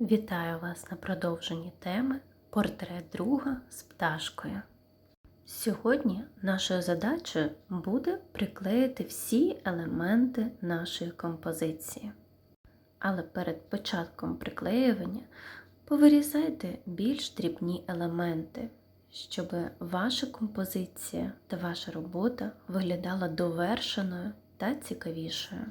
Вітаю вас на продовженні теми Портрет друга з пташкою. Сьогодні нашою задачею буде приклеїти всі елементи нашої композиції. Але перед початком приклеювання повирізайте більш дрібні елементи, щоб ваша композиція та ваша робота виглядала довершеною та цікавішою.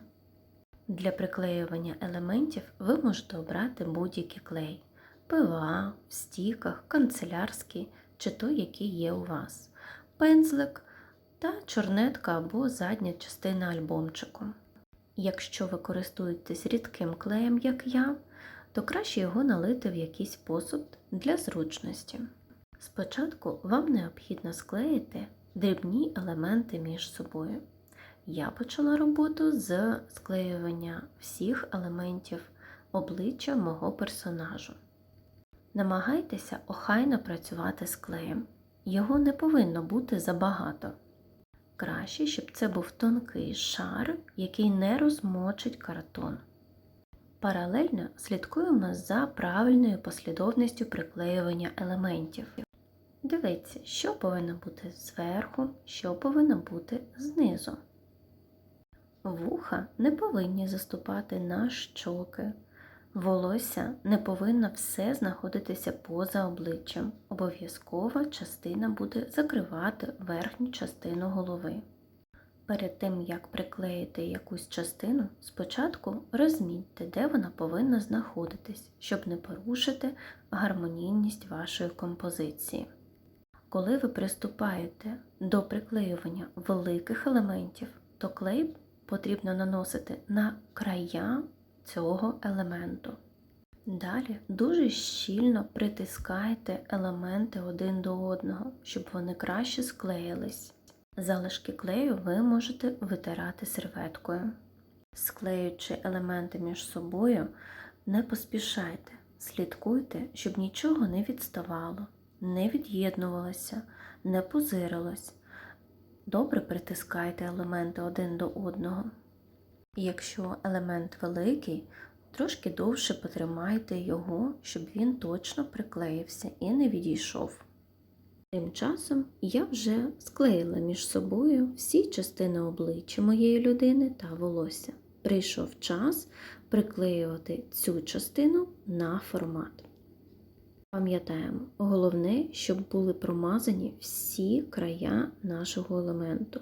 Для приклеювання елементів ви можете обрати будь-який клей ПВА, в стіках, канцелярський чи той, який є у вас, пензлик та чорнетка або задня частина альбомчику. Якщо ви користуєтесь рідким клеєм, як я, то краще його налити в якийсь посуд для зручності. Спочатку вам необхідно склеїти дрібні елементи між собою. Я почала роботу з склеювання всіх елементів обличчя мого персонажу. Намагайтеся охайно працювати з клеєм. Його не повинно бути забагато. Краще, щоб це був тонкий шар, який не розмочить картон. Паралельно слідкуємо за правильною послідовністю приклеювання елементів. Дивіться, що повинно бути зверху, що повинно бути знизу. Вуха не повинні заступати на щоки. Волосся не повинно все знаходитися поза обличчям. Обов'язкова частина буде закривати верхню частину голови. Перед тим, як приклеїти якусь частину, спочатку розмітьте, де вона повинна знаходитись, щоб не порушити гармонійність вашої композиції. Коли ви приступаєте до приклеювання великих елементів, то клей потрібно наносити на края цього елементу. Далі дуже щільно притискайте елементи один до одного, щоб вони краще склеїлись. Залишки клею ви можете витирати серветкою. Склеюючи елементи між собою, не поспішайте, слідкуйте, щоб нічого не відставало, не від'єднувалося, не позирилось. Добре притискайте елементи один до одного. Якщо елемент великий, трошки довше потримайте його, щоб він точно приклеївся і не відійшов. Тим часом я вже склеїла між собою всі частини обличчя моєї людини та волосся. Прийшов час приклеювати цю частину на формат. Пам'ятаємо, головне, щоб були промазані всі края нашого елементу.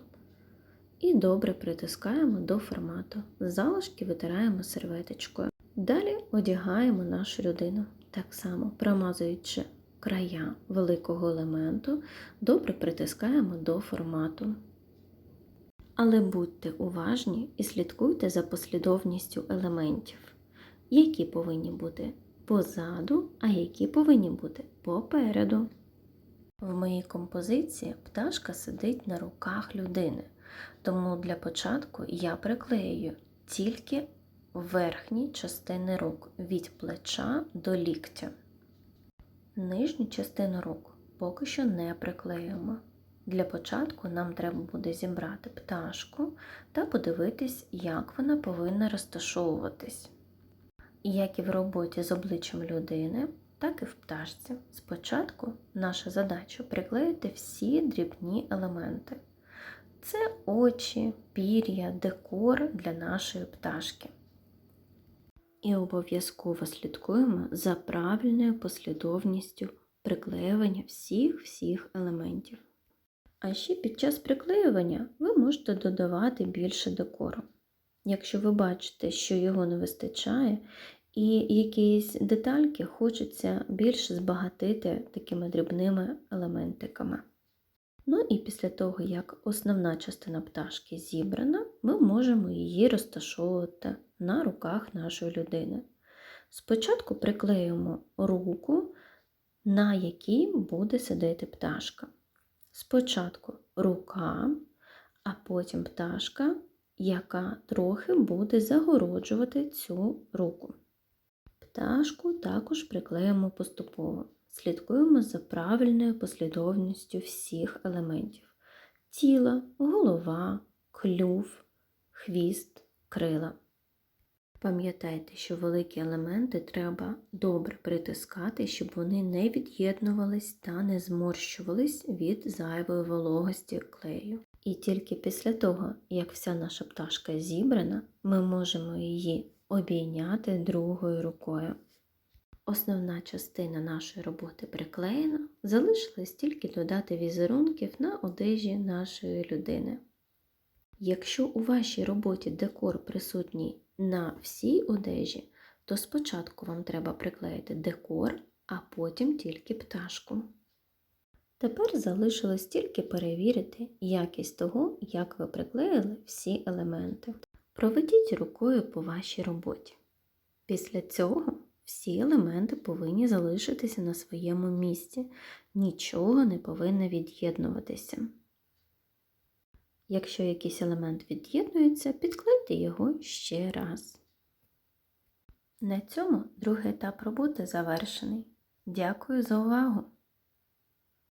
І добре притискаємо до формату. Залишки витираємо серветочкою. Далі одягаємо нашу людину. Так само промазуючи края великого елементу, добре притискаємо до формату. Але будьте уважні і слідкуйте за послідовністю елементів, які повинні бути позаду, а які повинні бути попереду. В моїй композиції пташка сидить на руках людини, тому для початку я приклею тільки верхні частини рук від плеча до ліктя. Нижню частину рук поки що не приклеюємо. Для початку нам треба буде зібрати пташку та подивитись, як вона повинна розташовуватись. Як і в роботі з обличчям людини, так і в пташці. Спочатку наша задача приклеїти всі дрібні елементи. Це очі, пір'я, декор для нашої пташки. І обов'язково слідкуємо за правильною послідовністю приклеювання всіх-всіх елементів. А ще під час приклеювання ви можете додавати більше декору. Якщо ви бачите, що його не вистачає, і якісь детальки хочеться більше збагатити такими дрібними елементиками. Ну і після того, як основна частина пташки зібрана, ми можемо її розташовувати на руках нашої людини. Спочатку приклеїмо руку, на якій буде сидіти пташка. Спочатку рука, а потім пташка, яка трохи буде загороджувати цю руку. Пташку також приклеїмо поступово. Слідкуємо за правильною послідовністю всіх елементів: тіла, голова, клюв, хвіст, крила. Пам'ятайте, що великі елементи треба добре притискати, щоб вони не від'єднувались та не зморщувались від зайвої вологості клею. І тільки після того, як вся наша пташка зібрана, ми можемо її обійняти другою рукою. Основна частина нашої роботи приклеєна, залишилось тільки додати візерунків на одежі нашої людини. Якщо у вашій роботі декор присутній на всій одежі, то спочатку вам треба приклеїти декор, а потім тільки пташку. Тепер залишилось тільки перевірити якість того, як ви приклеїли всі елементи. Проведіть рукою по вашій роботі. Після цього всі елементи повинні залишитися на своєму місці, нічого не повинно від'єднуватися. Якщо якийсь елемент від'єднується, підклейте його ще раз. На цьому другий етап роботи завершений. Дякую за увагу!